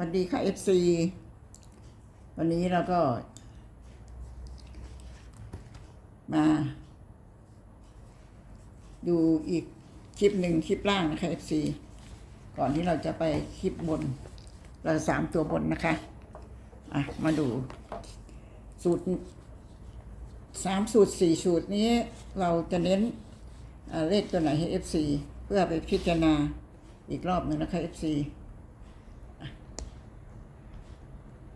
วัสดีค่ะ FC วันนี้เราก็ มาดูอีกคลิปหนึ่งคลิปล่างนะคะ FC ก่อนที่เราจะไปคลิปบน เราสามตัวบนนะคะ อะ มาดู สูตรสามสูตรสี่สูตรนี้เราจะเน้นเลขตัวไหนให้ FC เพื่อไปพิจารณาอีกรอบหนึ่งนะคะ FC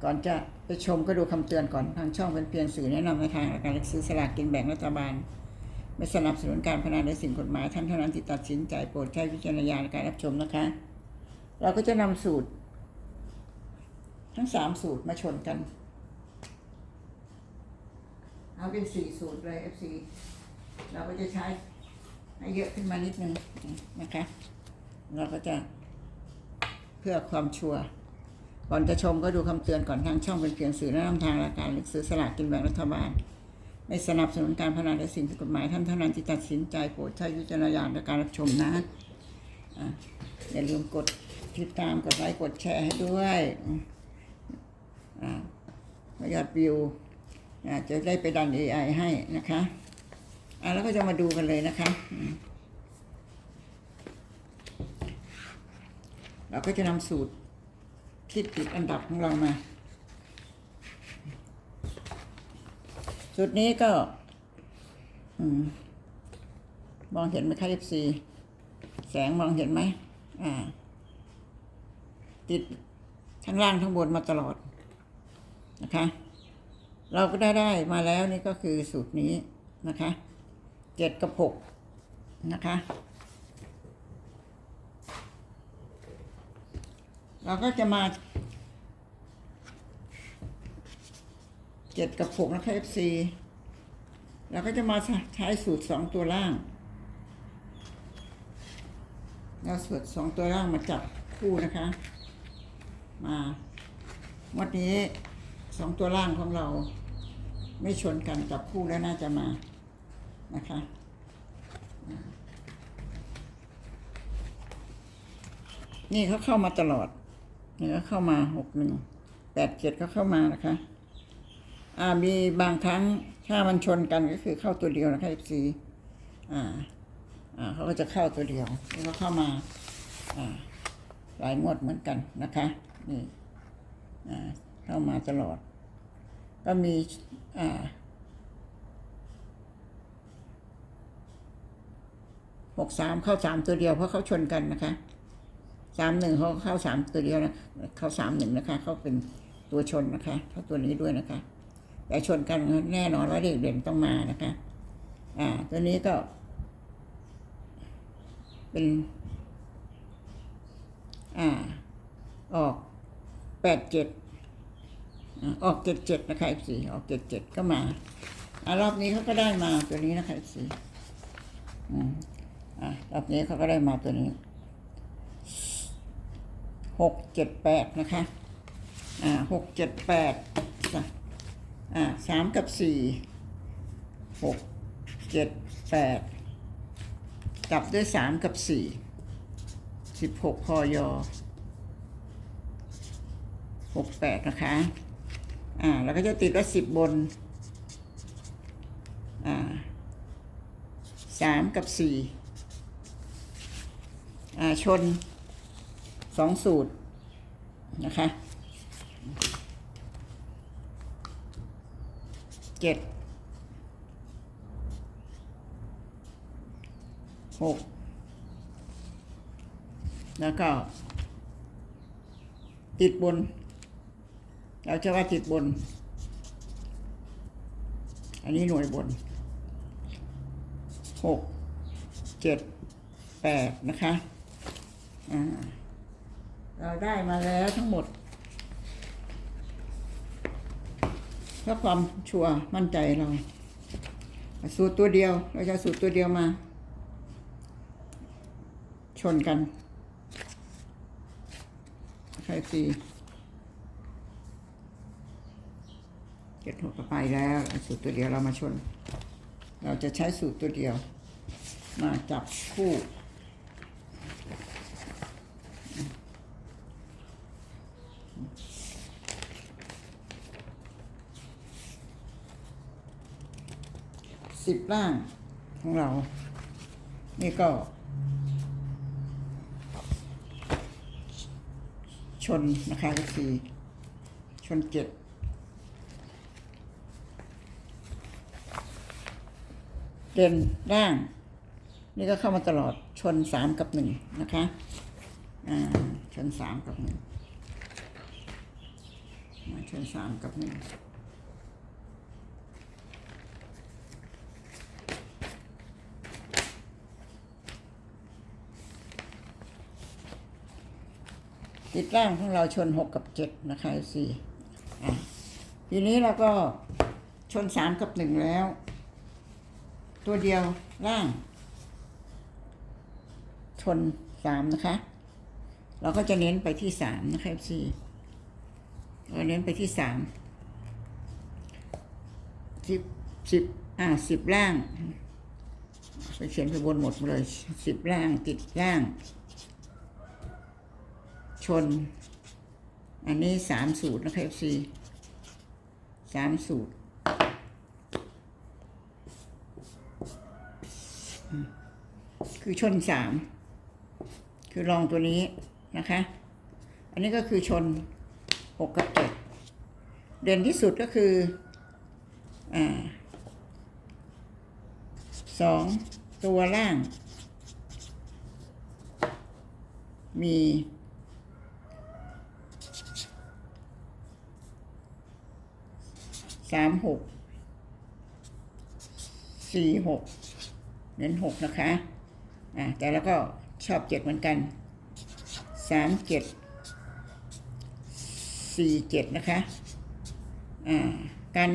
ก่อนจะไปชมก็ดูคำเตือนก่อนทางช่องเป็นเพียงสื่อแนะนำในทางการซื้อสลากกินแบ่งรัฐบาล ไม่สนับสนุนการพนันในสิ่งกฎหมายท่านเท่านั้นที่ตัดสินใจโปรดใช้วิจารณญาณในการรับชมนะคะ เราก็จะนำสูตร ทั้งสามสูตรมาชนกัน เอาเป็นสี่สูตรเลย FC เราก็จะใช้ให้เยอะขึ้นมานิดนึงนะคะ เราก็จะเพื่อความชัวร์ ก่อนจะชมก็ดูคำเตือนก่อนทางช่องเป็นเพียงสื่อแนะนำทางรายการหรือซื้อสลากกินแบ่งรัฐบาล ไม่สนับสนุนการพนันในสิ่งผิดกฎหมายท่านเท่านั้นที่ตัดสินใจโปรดใช้วิจารณญาณในการรับชมนะอะอย่าลืมกดติดตามกดไลค์กดแชร์ให้ด้วยยอดวิวจะได้ไปดัน AI ให้นะคะอะแล้วก็จะมาดูกันเลยนะคะ เราก็จะนำสูตร ที่ติดอันดับของเรามาจุดนี้ก็อมองเห็นไหมคะ FC แสงมองเห็นไหมอ่า ติดทั้งล่างทั้งบนมาตลอดนะคะ เราก็ได้ได้มาแล้วนี่ก็คือสูตรนี้นะคะเจ็ดกับหกนะคะ เราก็จะมาเจ็ดกับหกนะคะ FC เราก็จะมาใช้สูตรสองตัวล่าง เราสูตรสองตัวล่างมาจับคู่นะคะ มาวันนี้สองตัวล่างของเราไม่ชนกันจับคู่แล้วน่าจะมานะคะนี่เขาเข้ามาตลอด นี่ก็เข้ามาหกหนึ่งแปดเจ็ดก็เข้ามานะคะอ่ามีบางครั้งถ้ามันชนกันก็คือเข้าตัวเดียวนะคะเอฟซีอ่าอ่าเขาก็จะเข้าตัวเดียวแล้วก็เข้ามาอ่าหลายงวดเหมือนกันนะคะนี่อ่าเข้ามาตลอด ก็มีอ่าหกสามเข้าสามตัวเดียวเพราะเขาชนกันนะคะ สามหนึ่งเขาเข้าสามตัวเดียวนะเข้าสามหนึ่งนะคะเขาเป็นตัวชนนะคะเข้าตัวนี้ด้วยนะคะ แต่ชนกันแน่นอนว่าเด็กเด่นต้องมานะคะ อ่า ตัวนี้ก็ เป็น อ่า ออกแปดเจ็ดออกเจ็ดเจ็ดนะคะสี่ออกเจ็ดเจ็ดก็มาอ่ารอบนี้เขาก็ได้มาตัวนี้นะคะสี่อืมอ่ารอบนี้เขาก็ได้มาตัวนี้ หกเจ็ดแปดนะคะ อ่าหกเจ็ดแปดอ่าสามกับสี่หกเจ็ดแปดกลับด้วยสามกับสี่สิบหกพอยอหกแปดนะคะ อ่าแล้วก็จะติดว่าสิบบน อ่าสามกับสี่อ่าชน สองสูตรนะคะเจ็ดหกแล้วก็ ติดบน เราจะว่าติดบน อันนี้หน่วยบนหกเจ็ดแปดนะคะ อ่า เราได้มาแล้วทั้งหมดเพื่อความชัวร์มั่นใจเรา สูตรตัวเดียว เราจะสูตรตัวเดียวมา ชนกันใครสี่เจ็ดหกไปแล้ว สูตรตัวเดียวเรามาชน เราจะใช้สูตรตัวเดียว มาจับคู่ สิบล่างของเรา นี่ก็ ชนนะคะก็คือชนเจ็ดเด่นร่าง นี่ก็เข้ามาตลอดชนสามกับหนึ่งนะคะ อ่า ชนสามกับหนึ่ง มาชนสามกับหนึ่งติดร่างของเราชนหกกับเจ็ดนะคะสี่อ่ทีนี้เราก็ชนสามกับหนึ่งแล้ว ตัวเดียวร่าง ชนสามนะคะ เราก็จะเน้นไปที่สามนะคะสี่ เราเน้นไปที่สามสิบสิบอ่าสิบล่างไปเขียนไปบนหมดเลยสิบล่างติดล่าง ชน อันนี้สามสูตรนะคะสี่สามสูตรคือชนสามคือรองตัวนี้นะคะ อันนี้ก็คือชน หกกับเดเด่นที่สุดก็คืออ่าสองตัวล่าง มีสามหกสี่หกเน้นหกนะคะ อ่าแต่แล้วก็ชอบเจ็ดเหมือนกันสามเจ็ด สี่เจ็ดนะคะ อ่า กัน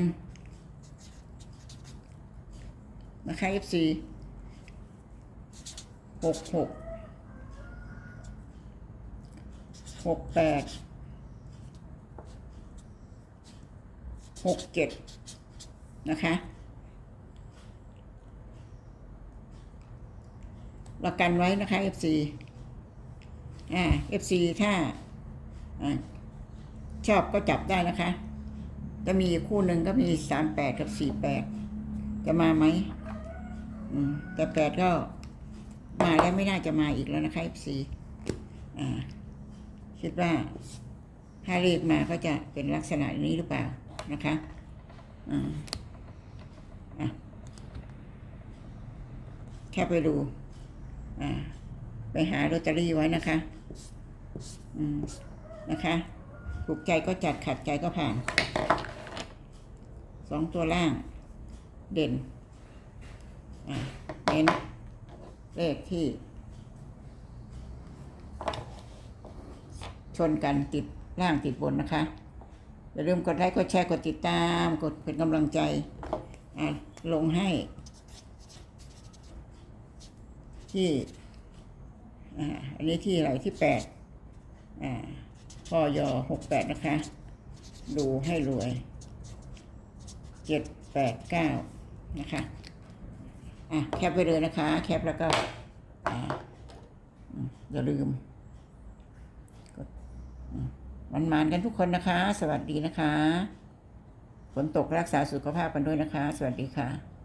นะคะ FC หกหกหกแปดหกเจ็ดนะคะเรากันไว้นะคะ FC อ่า FC ถ้าอ่า ชอบก็จับได้นะคะ จะมีคู่หนึ่งก็มีสามแปดกับสี่แปดจะมาไหมอืมแต่แปดก็มาแล้วไม่น่าจะมาอีกแล้วนะคะ FC อ่าคิดว่าถ้าเรียกมาก็จะเป็นลักษณะนี้หรือเปล่านะคะอ่าแค่ไปดูอ่าไปหาลอตเตอรี่ไว้นะคะอืมนะคะ ถูกใจก็จัดขัดใจก็ผ่านสองตัวล่าง เด่นเน้นเลขที่ ชนกันติดล่างติดบนนะคะอย่าลืมกดไลค์กดแชร์กดติดตาม กดเป็นกำลังใจอ่าลงให้ ที่อ่าอันนี้ที่อะไรที่แปดอ่า พอยหกแปดนะคะ ดูให้รวยเจ็ดแปดเก้านะคะอะแคปไปเลยนะคะ แคปแล้วก็อ่าอย่าลืมกดมันมานกันทุกคนนะคะ สวัสดีนะคะ ฝนตกรักษาสุขภาพกันด้วยนะคะ สวัสดีค่ะ